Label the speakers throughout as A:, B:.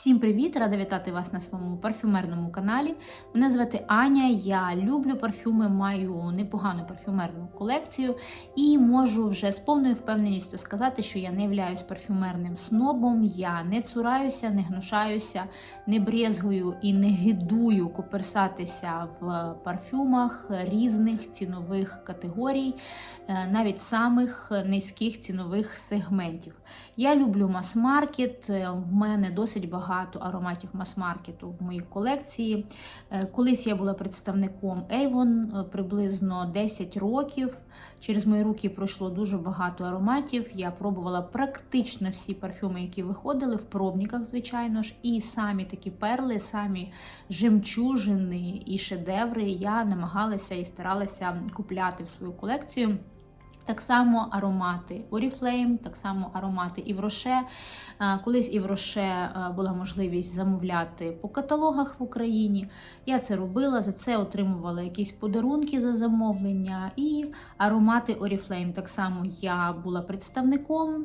A: Всім привіт! Рада вітати вас на своєму парфюмерному каналі. Мене звати Аня. Я люблю парфюми, маю непогану парфюмерну колекцію і можу вже з повною впевненістю сказати, що я не являюсь парфюмерним снобом. Я не цураюся, не гнушаюся, не брезгую і не гидую коперсатися в парфюмах різних цінових категорій, е, навіть самих низьких цінових сегментів. Я люблю мас-маркет, е, в мене досить багато ароматів мас-маркету в моїй колекції. Е, Колись я була представником Avon е, приблизно 10 років. Через мої руки пройшло дуже багато ароматів. Я пробувала практично всі парфюми, які виходили в пробниках, звичайно ж, і самі такі перли, самі жемчужини і шедеври я намагалася і старалася купляти в свою колекцію. Так само аромати Oriflame, так само аромати Івроше. Колись Івроше була можливість замовляти по каталогах в Україні. Я це робила, за це отримувала якісь подарунки за замовлення. І аромати Oriflame. Так само я була представником,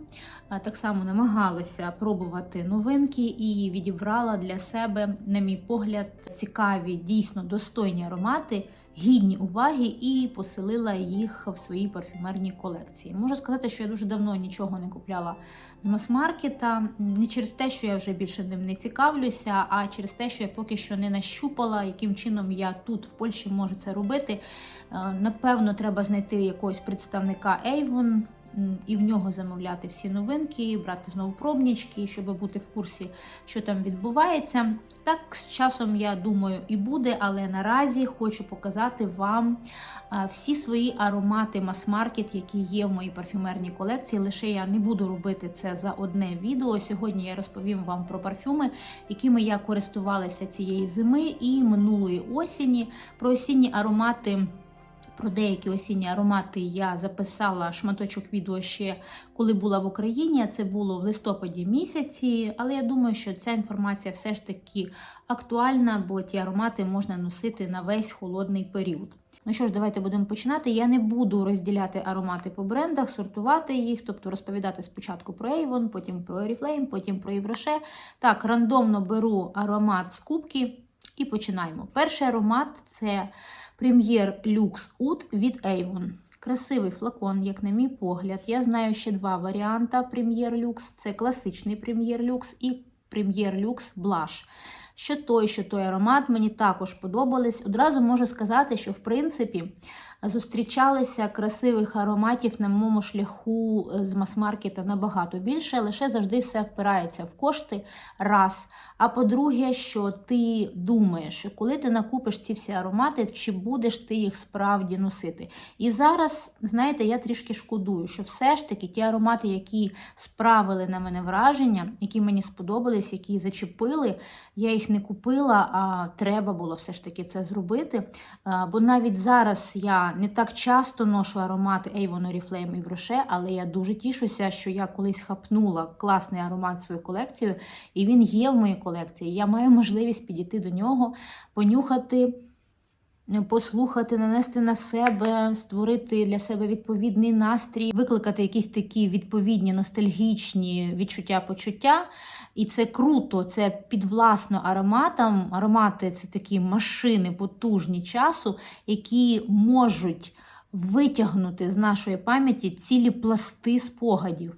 A: так само намагалася пробувати новинки і відібрала для себе, на мій погляд, цікаві, дійсно достойні аромати гідні уваги і поселила їх в своїй парфюмерній колекції. Можу сказати, що я дуже давно нічого не купляла з мас-маркета, не через те, що я вже більше ним не цікавлюся, а через те, що я поки що не нащупала, яким чином я тут в Польщі можу це робити. Е, Напевно, треба знайти якогось представника Avon, і в нього замовляти всі новинки, брати знову пробнічки, щоб бути в курсі, що там відбувається. Так, з часом, я думаю, і буде, але наразі хочу показати вам всі свої аромати мас-маркет, які є в моїй парфюмерній колекції. Лише я не буду робити це за одне відео. Сьогодні я розповім вам про парфюми, якими я користувалася цієї зими і минулої осені, про осінні аромати. Про деякі осінні аромати я записала шматочок відео ще коли була в Україні. Це було в листопаді місяці, але я думаю, що ця інформація все ж таки актуальна, бо ті аромати можна носити на весь холодний період. Ну що ж, давайте будемо починати. Я не буду розділяти аромати по брендах, сортувати їх, тобто розповідати спочатку про Avon, потім про Oriflame, потім про Євроше. Так, рандомно беру аромат з кубки і починаємо. Перший аромат це Premier Lux Oud від Avon. Красивий флакон, як на мій погляд. Я знаю ще два варіанти Premier Lux. Це класичний Premier Lux і Premier Lux Blush. Що той, що той аромат мені також подобались. Одразу можу сказати, що в принципі зустрічалися красивих ароматів на моєму шляху з мас-маркета набагато більше, лише завжди все впирається в кошти раз. А по-друге, що ти думаєш, що коли ти накупиш ці всі аромати, чи будеш ти їх справді носити. І зараз, знаєте, я трішки шкодую, що все ж таки ті аромати, які справили на мене враження, які мені сподобались, які зачепили, я їх не купила, а треба було все ж таки це зробити. Бо навіть зараз я не так часто ношу аромати Avon, Oriflame і Vroche, але я дуже тішуся, що я колись хапнула класний аромат свою колекцію, і він є в моїй колекції. Я маю можливість підійти до нього, понюхати. Послухати, нанести на себе, створити для себе відповідний настрій, викликати якісь такі відповідні ностальгічні відчуття, почуття. І це круто, це підвласно ароматам. Аромати це такі машини потужні часу, які можуть витягнути з нашої пам'яті цілі пласти спогадів,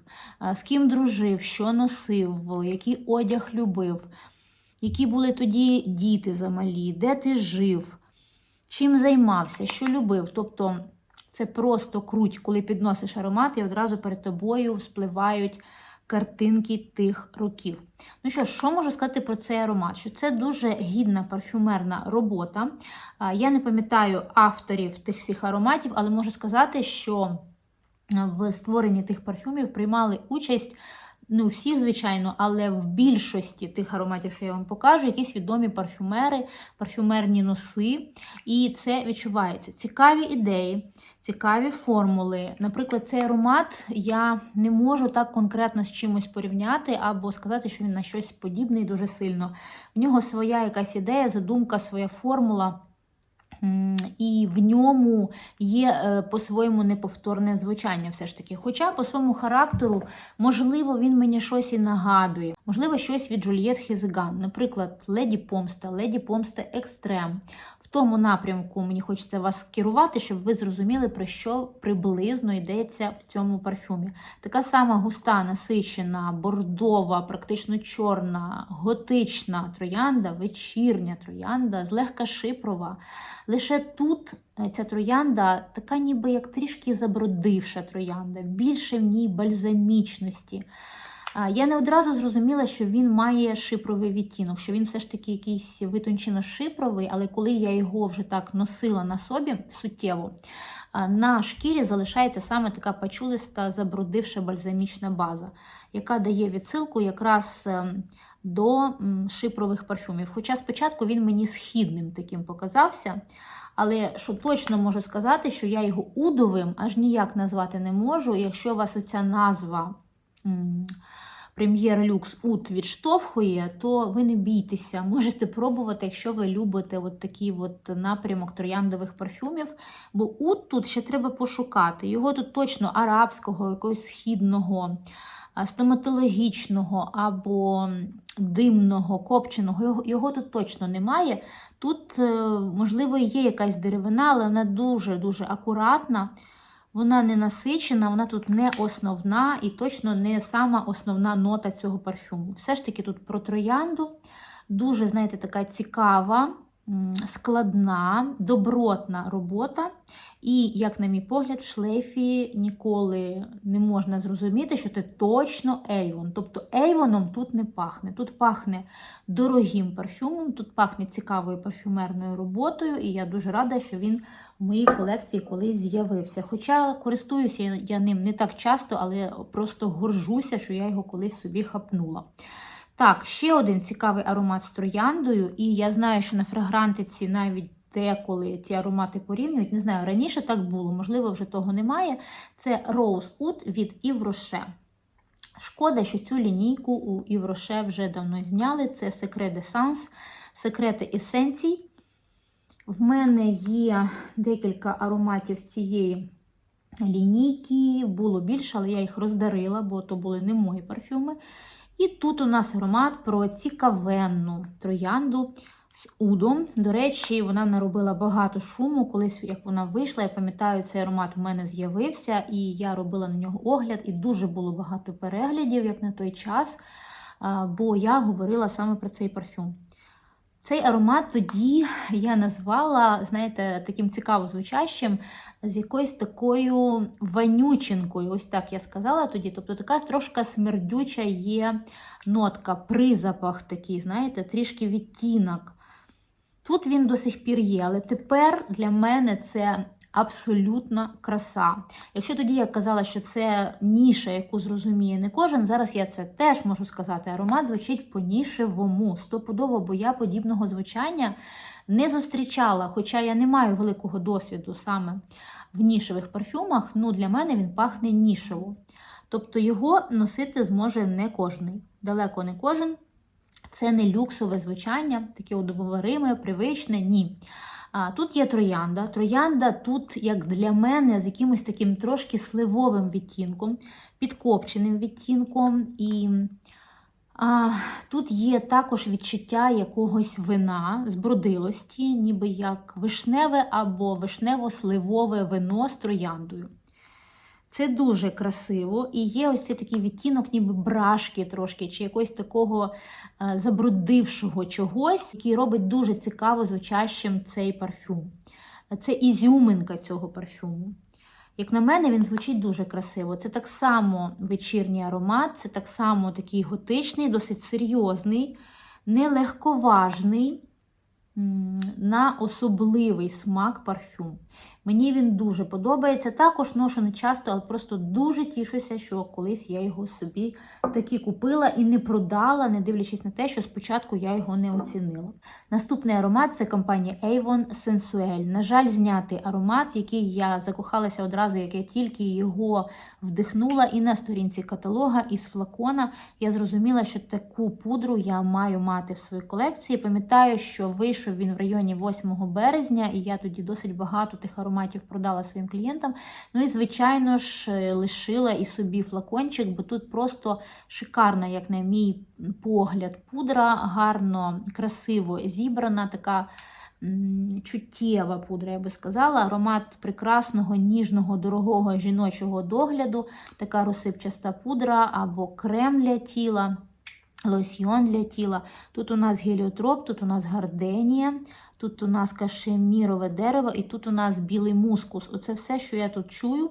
A: з ким дружив, що носив, який одяг любив, які були тоді діти замалі, де ти жив чим займався, що любив. Тобто це просто круть, коли підносиш аромат, і одразу перед тобою вспливають картинки тих років. Ну що ж, що можу сказати про цей аромат? Що це дуже гідна парфюмерна робота. Я не пам'ятаю авторів тих всіх ароматів, але можу сказати, що в створенні тих парфюмів приймали участь. Ну, всіх, звичайно, але в більшості тих ароматів, що я вам покажу, якісь відомі парфюмери, парфюмерні носи. І це відчувається. Цікаві ідеї, цікаві формули. Наприклад, цей аромат я не можу так конкретно з чимось порівняти або сказати, що він на щось подібний дуже сильно. В нього своя якась ідея, задумка, своя формула. І в ньому є е, по-своєму неповторне звучання, все ж таки. Хоча по своєму характеру, можливо, він мені щось і нагадує. Можливо, щось від Джульєт Хізиган, наприклад, Леді Помста, Леді Помста Екстрем. В тому напрямку мені хочеться вас керувати, щоб ви зрозуміли, про що приблизно йдеться в цьому парфюмі. Така сама густа, насичена, бордова, практично чорна, готична троянда, вечірня троянда, злегка шипрова. Лише тут е, ця троянда така ніби як трішки забродивша троянда, більше в ній бальзамічності. Я не одразу зрозуміла, що він має шипровий відтінок, що він все ж таки якийсь витончено шипровий, але коли я його вже так носила на собі суттєво, на шкірі залишається саме така пачулиста, забрудивша бальзамічна база, яка дає відсилку якраз ем, до шипрових парфюмів. Хоча спочатку він мені східним таким показався. Але що точно можу сказати, що я його удовим аж ніяк назвати не можу. Якщо у вас оця назва Прем'єр Люкс Ут відштовхує, то ви не бійтеся, можете пробувати, якщо ви любите от такий от напрямок трояндових парфюмів. Бо ут тут ще треба пошукати. Його тут точно арабського, якогось східного, стоматологічного або димного, копченого, його, тут точно немає. Тут, е, можливо, є якась деревина, але вона дуже-дуже акуратна. Вона не насичена, вона тут не основна і точно не сама основна нота цього парфюму. Все ж таки тут про троянду. Дуже, знаєте, така цікава, складна, добротна робота. І, як на мій погляд, в шлейфі ніколи не можна зрозуміти, що це точно Avon. Тобто Avon тут не пахне. Тут пахне дорогим парфюмом, тут пахне цікавою парфюмерною роботою, і я дуже рада, що він в моїй колекції колись з'явився. Хоча користуюся я ним не так часто, але просто горжуся, що я його колись собі хапнула. Так, ще один цікавий аромат з трояндою, і я знаю, що на фрагрантиці навіть деколи ці аромати порівнюють. Не знаю, раніше так було, можливо, вже того немає. Це Rose Oud від Rocher. Шкода, що цю лінійку у Rocher вже давно зняли. Це Secret d'Essence, секрети есенцій. В мене є декілька ароматів цієї лінійки, було більше, але я їх роздарила, бо то були не мої парфюми. І тут у нас аромат про цікавенну троянду з удом. До речі, вона наробила багато шуму. Колись, як вона вийшла, я пам'ятаю, цей аромат у мене з'явився, і я робила на нього огляд, і дуже було багато переглядів, як на той час, бо я говорила саме про цей парфюм. Цей аромат тоді я назвала, знаєте, таким цікаво звучащим, з якоюсь такою ванючинкою. Ось так я сказала тоді. Тобто така трошки смердюча є нотка, призапах такий, знаєте, трішки відтінок. Тут він до сих пір є, але тепер для мене це абсолютна краса. Якщо тоді я казала, що це ніша, яку зрозуміє не кожен, зараз я це теж можу сказати. Аромат звучить по-нішевому, стопудово, бо я подібного звучання не зустрічала, хоча я не маю великого досвіду саме в нішевих парфюмах, ну для мене він пахне нішево. Тобто його носити зможе не кожний. Далеко не кожен. Це не люксове звучання, таке удобовариме, привичне, ні. А, Тут є троянда. Троянда тут, як для мене, з якимось таким трошки сливовим відтінком, підкопченим відтінком. І а, тут є також відчуття якогось вина, збродилості, ніби як вишневе або вишнево-сливове вино з трояндою. Це дуже красиво, і є ось цей такий відтінок, ніби брашки трошки, чи якогось такого е, забрудившого чогось, який робить дуже цікаво звучащим цей парфюм. Це ізюминка цього парфюму. Як на мене, він звучить дуже красиво. Це так само вечірній аромат, це так само такий готичний, досить серйозний, нелегковажний на особливий смак парфюм. Мені він дуже подобається. Також ношу не часто, але просто дуже тішуся, що колись я його собі таки купила і не продала, не дивлячись на те, що спочатку я його не оцінила. Наступний аромат це компанія Avon Sensuel. На жаль, знятий аромат, який я закохалася одразу, як я тільки його вдихнула, і на сторінці каталога із флакона я зрозуміла, що таку пудру я маю мати в своїй колекції. Пам'ятаю, що вийшов він в районі 8 березня, і я тоді досить багато тих ароматів продала своїм клієнтам. Ну і, звичайно ж, е, лишила і собі флакончик, бо тут просто шикарна, як на мій погляд, пудра, гарно, красиво зібрана, така чуттєва пудра, я би сказала. Аромат прекрасного, ніжного, дорогого жіночого догляду, така розсипчаста пудра або крем для тіла. Лосьйон для тіла. Тут у нас геліотроп, тут у нас гарденія, тут у нас кашемірове дерево і тут у нас білий мускус. Оце все, що я тут чую.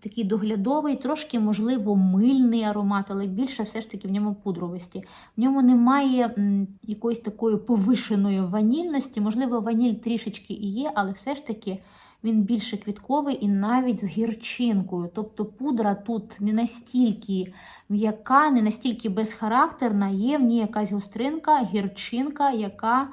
A: Такий доглядовий, трошки, можливо, мильний аромат, але більше все ж таки в ньому пудровості. В ньому немає якоїсь такої повишеної ванільності. Можливо, ваніль трішечки і є, але все ж таки він більше квітковий і навіть з гірчинкою. Тобто пудра тут не настільки м'яка, не настільки безхарактерна, є в ній якась гостринка, гірчинка, яка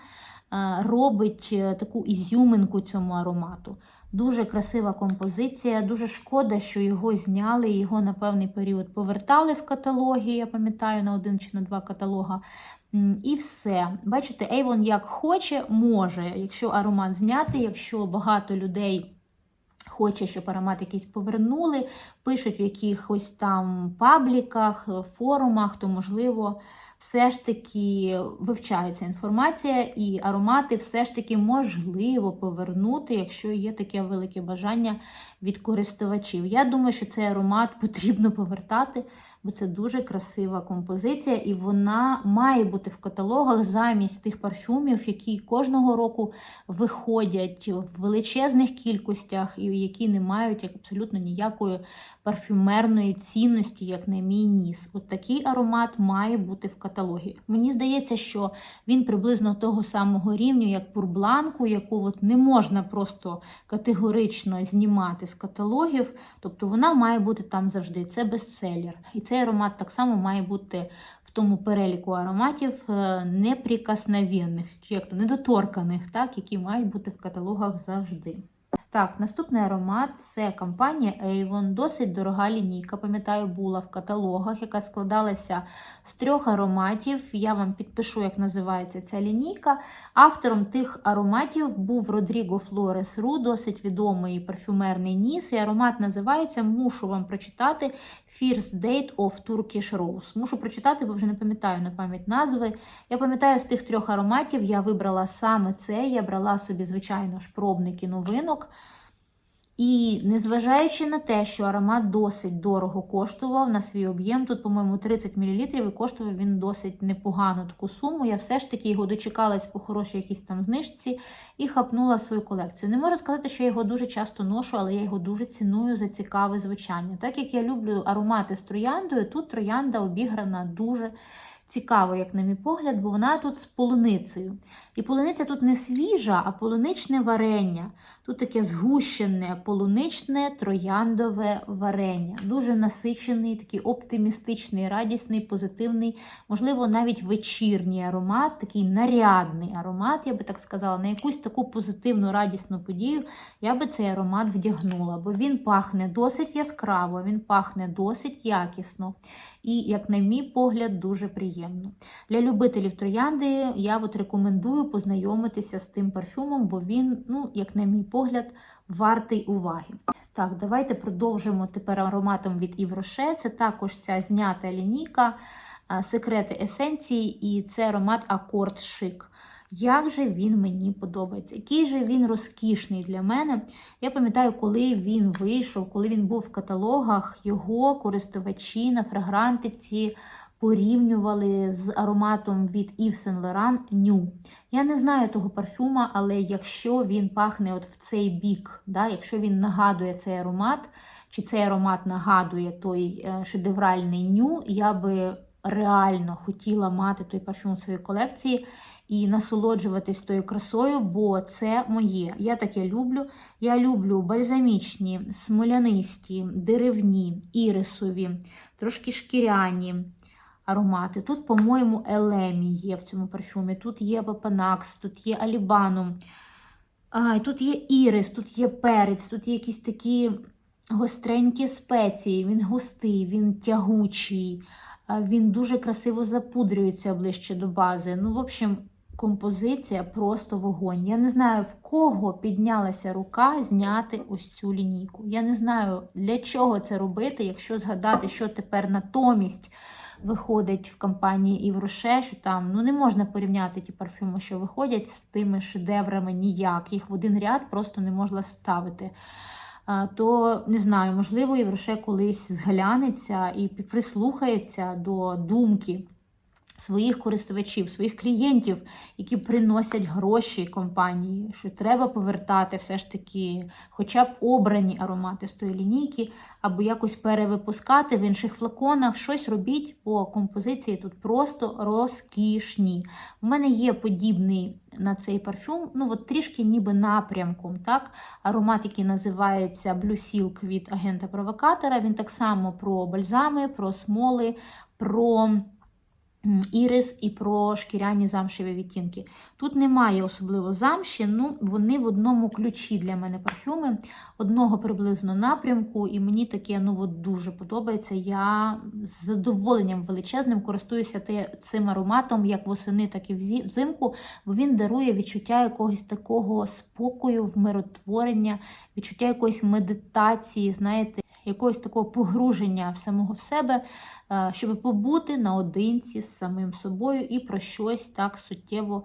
A: робить е, таку ізюминку цьому аромату. Дуже красива композиція. Дуже шкода, що його зняли, його на певний період повертали в каталогі, я пам'ятаю, на один чи на два каталога. І все. Бачите, Avon як хоче, може. Якщо аромат зняти, якщо багато людей хоче, щоб аромат якийсь повернули, пишуть в якихось там пабліках, форумах, то можливо. Все ж таки вивчається інформація, і аромати все ж таки можливо повернути, якщо є таке велике бажання від користувачів. Я думаю, що цей аромат потрібно повертати, бо це дуже красива композиція, і вона має бути в каталогах замість тих парфюмів, які кожного року виходять в величезних кількостях і які не мають абсолютно ніякої парфюмерної цінності, як на мій ніс. От такий аромат має бути в каталогі. Мені здається, що він приблизно того самого рівня, як пурбланку, яку от не можна просто категорично знімати з каталогів. Тобто вона має бути там завжди. Це бестселлер. І цей аромат так само має бути в тому переліку ароматів е, неприкосновенних, як то недоторканих, так, які мають бути в каталогах завжди. Так, наступний аромат це компанія Avon, досить дорога лінійка. Пам'ятаю, була в каталогах, яка складалася з трьох ароматів. Я вам підпишу, як називається ця лінійка. Автором тих ароматів був Родріго Флорес Ру, досить відомий парфюмерний ніс. І аромат називається, мушу вам прочитати First Date of Turkish Rose. Мушу прочитати, бо вже не пам'ятаю на пам'ять назви. Я пам'ятаю, з тих трьох ароматів я вибрала саме це. Я брала собі, звичайно ж, пробники новинок. І незважаючи на те, що аромат досить дорого коштував на свій об'єм, тут, по-моєму, 30 мл, і коштував він досить непогану таку суму. Я все ж таки його дочекалась по хорошій якійсь там знижці і хапнула свою колекцію. Не можу сказати, що я його дуже часто ношу, але я його дуже ціную за цікаве звучання. Так як я люблю аромати з трояндою, тут троянда обіграна дуже цікаво, як на мій погляд, бо вона тут з полуницею. І полуниця тут не свіжа, а полуничне варення. Тут таке згущене полуничне трояндове варення. Дуже насичений, такий оптимістичний, радісний, позитивний, можливо, навіть вечірній аромат, такий нарядний аромат, я би так сказала, на якусь таку позитивну, радісну подію я би цей аромат вдягнула, бо він пахне досить яскраво, він пахне досить якісно. І, як на мій погляд, дуже приємно. Для любителів троянди я от рекомендую познайомитися з тим парфюмом, бо він, ну, як на мій погляд, вартий уваги. Так, давайте продовжимо тепер ароматом від Івроше. Це також ця знята лінійка, секрети есенції, і це аромат Акорд Шик. Як же він мені подобається, який же він розкішний для мене. Я пам'ятаю, коли він вийшов, коли він був в каталогах, його користувачі на фрагрантиці порівнювали з ароматом від Yves Saint Laurent New. Я не знаю того парфюма, але якщо він пахне от в цей бік, да, якщо він нагадує цей аромат, чи цей аромат нагадує той е, шедевральний ню, я би реально хотіла мати той парфюм у своїй колекції і насолоджуватись тою красою, бо це моє. Я таке люблю. Я люблю бальзамічні, смолянисті, деревні, ірисові, трошки шкіряні аромати. Тут, по-моєму, Елемі є в цьому парфюмі. Тут є Папанакс, тут є Алібанум. А, тут є ірис, тут є перець, тут є якісь такі гостренькі спеції. Він густий, він тягучий, він дуже красиво запудрюється ближче до бази. Ну, в общем, композиція просто вогонь. Я не знаю, в кого піднялася рука зняти ось цю лінійку. Я не знаю, для чого це робити, якщо згадати, що тепер натомість виходить в компанії Івроше, що там ну не можна порівняти ті парфюми, що виходять з тими шедеврами ніяк. Їх в один ряд просто не можна ставити. То не знаю, можливо, Євроше колись зглянеться і прислухається до думки своїх користувачів, своїх клієнтів, які приносять гроші компанії, що треба повертати все ж таки, хоча б обрані аромати з тої лінійки, або якось перевипускати в інших флаконах. Щось робіть, бо композиції тут просто розкішні. У мене є подібний на цей парфюм, ну от трішки ніби напрямком. так, Аромат, який називається Blue Silk від агента-провокатора. Він так само про бальзами, про смоли, про. Ірис і про шкіряні замшеві відтінки. Тут немає особливо замші, ну вони в одному ключі для мене парфюми, одного приблизно напрямку, і мені таке ну, от дуже подобається. Я з задоволенням величезним користуюся цим ароматом як восени, так і взимку, бо він дарує відчуття якогось такого спокою, вмиротворення, відчуття якоїсь медитації, знаєте якогось такого погруження в самого в себе, е, щоб побути наодинці з самим собою і про щось так суттєво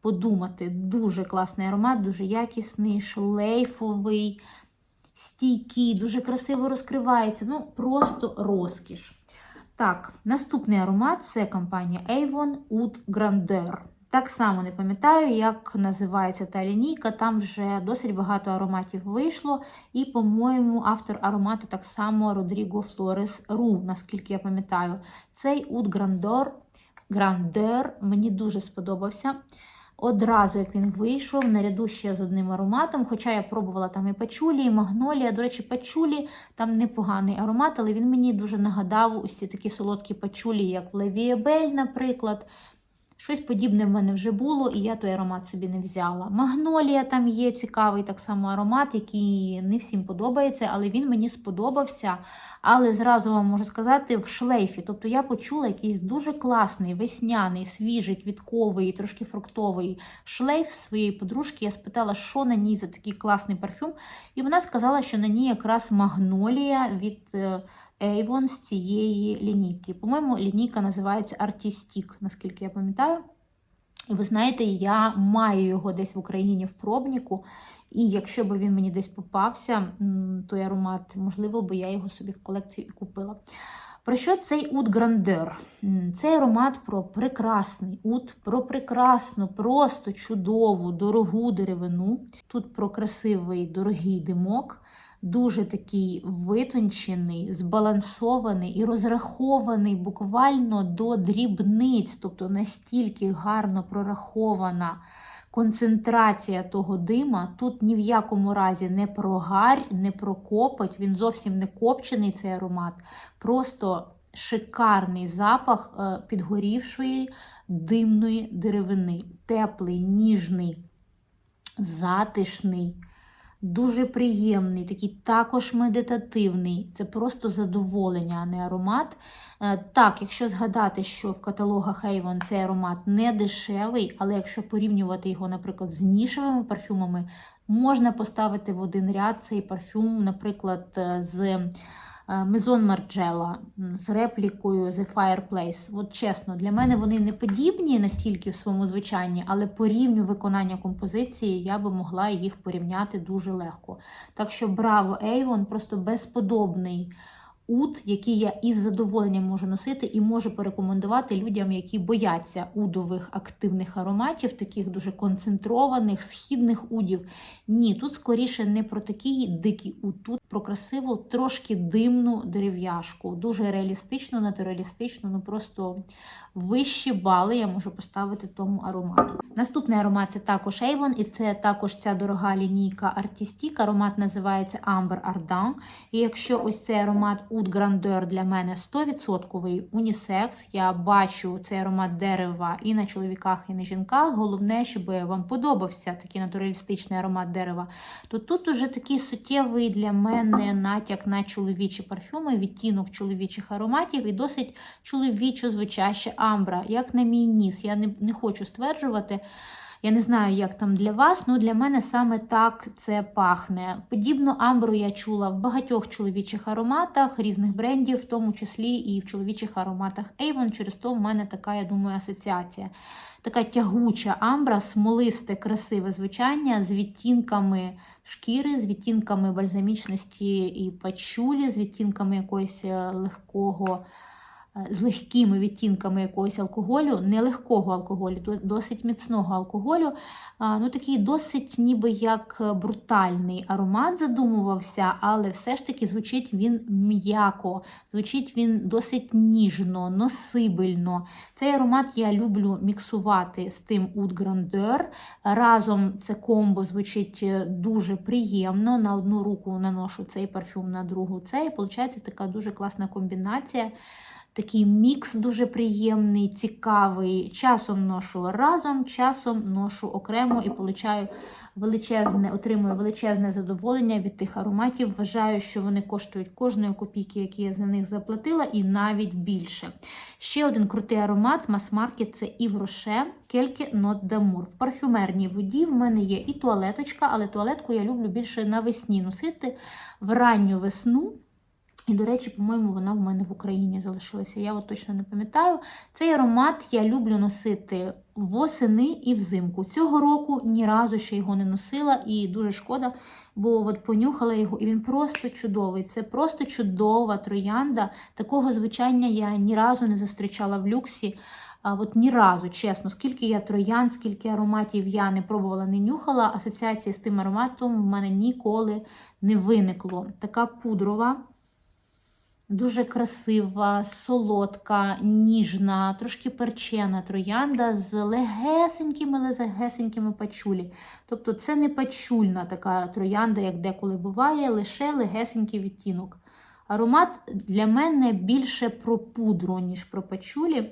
A: подумати. Дуже класний аромат, дуже якісний, шлейфовий, стійкий, дуже красиво розкривається. Ну, просто розкіш. Так, наступний аромат це компанія Avon Oud Grandeur. Так само не пам'ятаю, як називається та лінійка. Там вже досить багато ароматів вийшло. І, по-моєму, автор аромату так само Родріго Флорес Ру, наскільки я пам'ятаю. Цей Ут Грандор Грандер мені дуже сподобався. Одразу, як він вийшов, наряду ще з одним ароматом. Хоча я пробувала там і пачулі, і магнолія. До речі, пачулі там непоганий аромат, але він мені дуже нагадав ці такі солодкі пачулі, як в Левієбель, наприклад. Щось подібне в мене вже було, і я той аромат собі не взяла. Магнолія там є цікавий так само аромат, який не всім подобається, але він мені сподобався. Але зразу вам можу сказати, в шлейфі. Тобто я почула якийсь дуже класний, весняний, свіжий, квітковий, трошки фруктовий шлейф своєї подружки. Я спитала, що на ній за такий класний парфюм. І вона сказала, що на ній якраз магнолія від. Е, Avon з цієї лінійки. По-моєму, лінійка називається Artistic, наскільки я пам'ятаю. І ви знаєте, я маю його десь в Україні в пробніку. І якщо б він мені десь попався, той аромат, можливо, би я його собі в колекцію і купила. Про що цей ут Грандер? Цей аромат про прекрасний ут, про прекрасну, просто чудову, дорогу деревину. Тут про красивий дорогий димок дуже такий витончений, збалансований і розрахований буквально до дрібниць, тобто настільки гарно прорахована. Концентрація того дима тут ні в якому разі не про гарь, не про копоть, він зовсім не копчений цей аромат, просто шикарний запах е, підгорівшої димної деревини. Теплий, ніжний, затишний. Дуже приємний, такий також медитативний. Це просто задоволення, а не аромат. Е, так, якщо згадати, що в каталогах Avon цей аромат не дешевий, але якщо порівнювати його, наприклад, з нішевими парфюмами, можна поставити в один ряд цей парфюм, наприклад, е, з Мезон Марджела з реплікою The Fireplace. От чесно, для мене вони не подібні настільки в своєму звичанні, але по рівню виконання композиції я би могла їх порівняти дуже легко. Так що браво, Ейвон, просто безподобний уд, який я із задоволенням можу носити і можу порекомендувати людям, які бояться удових активних ароматів, таких дуже концентрованих, східних удів. Ні, тут скоріше не про такий дикий уд, тут про красиву, трошки димну дерев'яшку, дуже реалістичну, натуралістичну, ну просто вищі бали я можу поставити тому аромату. Наступний аромат це також Avon, і це також ця дорога лінійка Artistic. Аромат називається Amber Ardent. І якщо ось цей аромат Oud Grandeur для мене 100% унісекс, я бачу цей аромат дерева і на чоловіках, і на жінках. Головне, щоб вам подобався такий натуралістичний аромат дерева, то тут уже такий суттєвий для мене натяк на чоловічі парфюми, відтінок чоловічих ароматів і досить чоловічо звучаще амбра, як на мій ніс. Я не, не хочу стверджувати. Я не знаю, як там для вас, але для мене саме так це пахне. Подібну амбру я чула в багатьох чоловічих ароматах різних брендів, в тому числі і в чоловічих ароматах Avon. Через то в мене така, я думаю, асоціація. Така тягуча амбра, смолисте, красиве звучання з відтінками шкіри, з відтінками бальзамічності і пачулі, з відтінками якогось е, легкого з легкими відтінками якогось алкоголю, не легкого алкоголю, досить міцного алкоголю. Ну Такий досить ніби як брутальний аромат задумувався, але все ж таки звучить він м'яко, звучить він досить ніжно, носибельно. Цей аромат я люблю міксувати з тим Oud Grandeur. Разом це комбо звучить е, дуже приємно. На одну руку наношу цей парфюм, на другу цей. І виходить така дуже класна комбінація. Такий мікс дуже приємний, цікавий. Часом ношу разом, часом ношу окремо і получаю величезне, отримую величезне задоволення від тих ароматів. Вважаю, що вони коштують кожної копійки, які я за них заплатила, і навіть більше. Ще один крутий аромат мас-маркет це Rocher Кельки Not Damour. В парфюмерній воді в мене є і туалеточка, але туалетку я люблю більше навесні носити в ранню весну. І, до речі, по-моєму, вона в мене в Україні залишилася. Я от точно не пам'ятаю. Цей аромат я люблю носити восени і взимку. Цього року ні разу ще його не носила, і дуже шкода, бо от понюхала його, і він просто чудовий. Це просто чудова троянда. Такого звичання я ні разу не зустрічала в люксі. А от ні разу, чесно, скільки я троян, скільки ароматів я не пробувала, не нюхала, асоціації з тим ароматом в мене ніколи не виникло. Така пудрова. Дуже красива, солодка, ніжна, трошки перчена троянда з легесенькими, легесенькими пачулі. Тобто це не пачульна така троянда, як деколи буває, лише легесенький відтінок. Аромат для мене більше про пудру, ніж про пачулі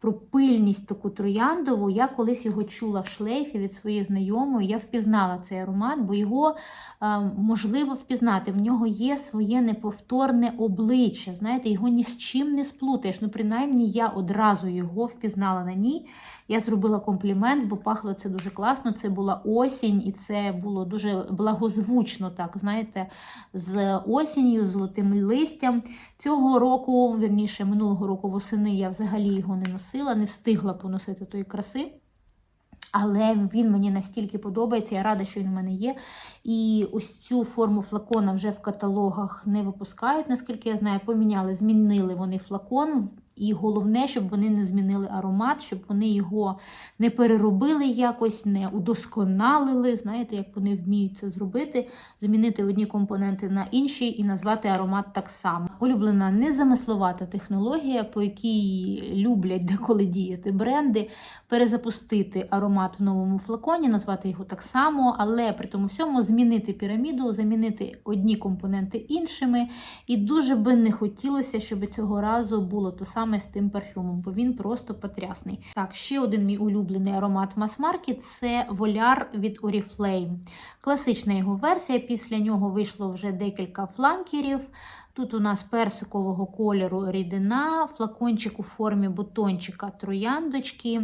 A: про пильність таку трояндову. Я колись його чула в шлейфі від своєї знайомої. Я впізнала цей аромат, бо його е, можливо впізнати. В нього є своє неповторне обличчя. Знаєте, його ні з чим не сплутаєш. Ну, принаймні, я одразу його впізнала на ній. Я зробила комплімент, бо пахло це дуже класно. Це була осінь, і це було дуже благозвучно, так, знаєте, з осінню, з золотим листям. Цього року, вірніше, минулого року восени я взагалі його не носила, не встигла поносити тої краси. Але він мені настільки подобається, я рада, що він в мене є. І ось цю форму флакона вже в каталогах не випускають, наскільки я знаю, поміняли, змінили вони флакон. І головне, щоб вони не змінили аромат, щоб вони його не переробили якось, не удосконалили. Знаєте, як вони вміють це зробити, змінити одні компоненти на інші і назвати аромат так само. Улюблена незамисловата технологія, по якій люблять деколи діяти бренди, перезапустити аромат в новому флаконі, назвати його так само, але при тому всьому змінити піраміду, замінити одні компоненти іншими. І дуже би не хотілося, щоб цього разу було то саме саме з тим парфюмом, бо він просто потрясний. Так, ще один мій улюблений аромат Масмарки це воляр від Oriflame. Класична його версія. Після нього вийшло вже декілька фланкерів. Тут у нас персикового кольору рідина, флакончик у формі бутончика трояндочки.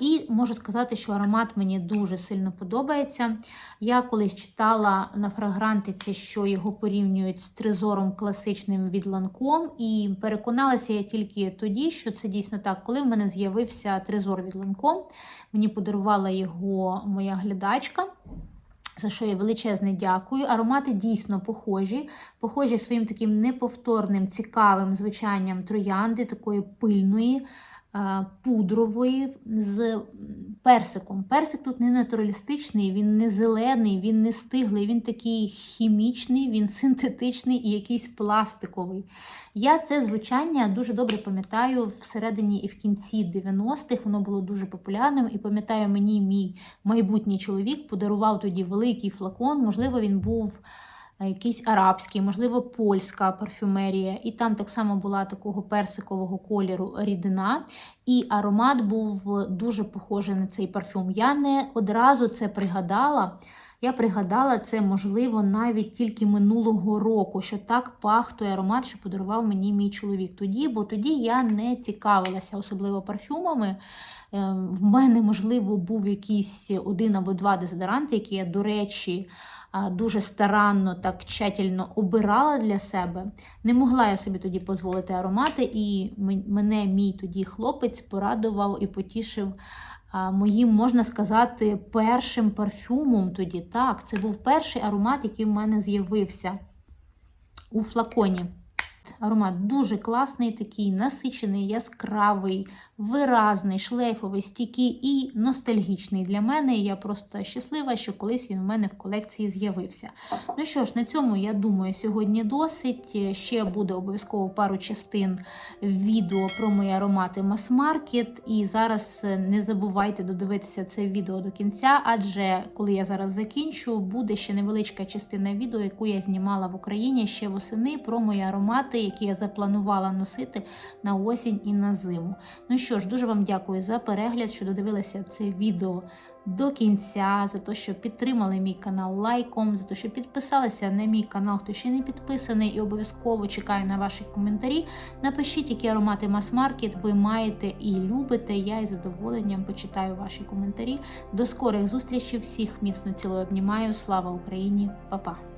A: І можу сказати, що аромат мені дуже сильно подобається. Я колись читала на фрагрантиці, що його порівнюють з тризором класичним від Ланком, і переконалася я тільки тоді, що це дійсно так, коли в мене з'явився тризор від Ланком. Мені подарувала його моя глядачка. За що я величезне дякую. Аромати дійсно похожі, похожі своїм таким неповторним, цікавим звучанням троянди, такої пильної, пудрової з персиком. Персик тут не натуралістичний, він не зелений, він не стиглий, він такий хімічний, він синтетичний і якийсь пластиковий. Я це звучання дуже добре пам'ятаю всередині і в кінці 90-х, воно було дуже популярним. І пам'ятаю, мені мій майбутній чоловік подарував тоді великий флакон. Можливо, він був якийсь арабський, можливо, польська парфюмерія. І там так само була такого персикового кольору рідина. І аромат був дуже похожий на цей парфюм. Я не одразу це пригадала. Я пригадала це, можливо, навіть тільки минулого року, що так пах той аромат, що подарував мені мій чоловік тоді, бо тоді я не цікавилася особливо парфюмами. Ем, В мене, можливо, був якийсь один або два дезодоранти, які я, до речі, дуже старанно, так тщательно обирала для себе. Не могла я собі тоді дозволити аромати, і мене мій тоді хлопець порадував і потішив моїм, можна сказати, першим парфюмом тоді. Так, це був перший аромат, який в мене з'явився у флаконі. Аромат дуже класний, такий насичений, яскравий, виразний, шлейфовий, стійкий і ностальгічний для мене. І Я просто щаслива, що колись він в мене в колекції з'явився. Ну що ж, на цьому я думаю, сьогодні досить. Ще буде обов'язково пару частин відео про мої аромати мас-маркет. І зараз не забувайте додивитися це відео до кінця, адже коли я зараз закінчу, буде ще невеличка частина відео, яку я знімала в Україні ще восени про мої аромати, які я запланувала носити на осінь і на зиму. Ну що ж, дуже вам дякую за перегляд, що додивилися це відео до кінця, за те, що підтримали мій канал лайком, за те, що підписалися на мій канал, хто ще не підписаний, і обов'язково чекаю на ваші коментарі. Напишіть, які аромати мас-маркет ви маєте і любите. Я із задоволенням почитаю ваші коментарі. До скорих зустрічей. Всіх міцно цілою обнімаю. Слава Україні, Па-па!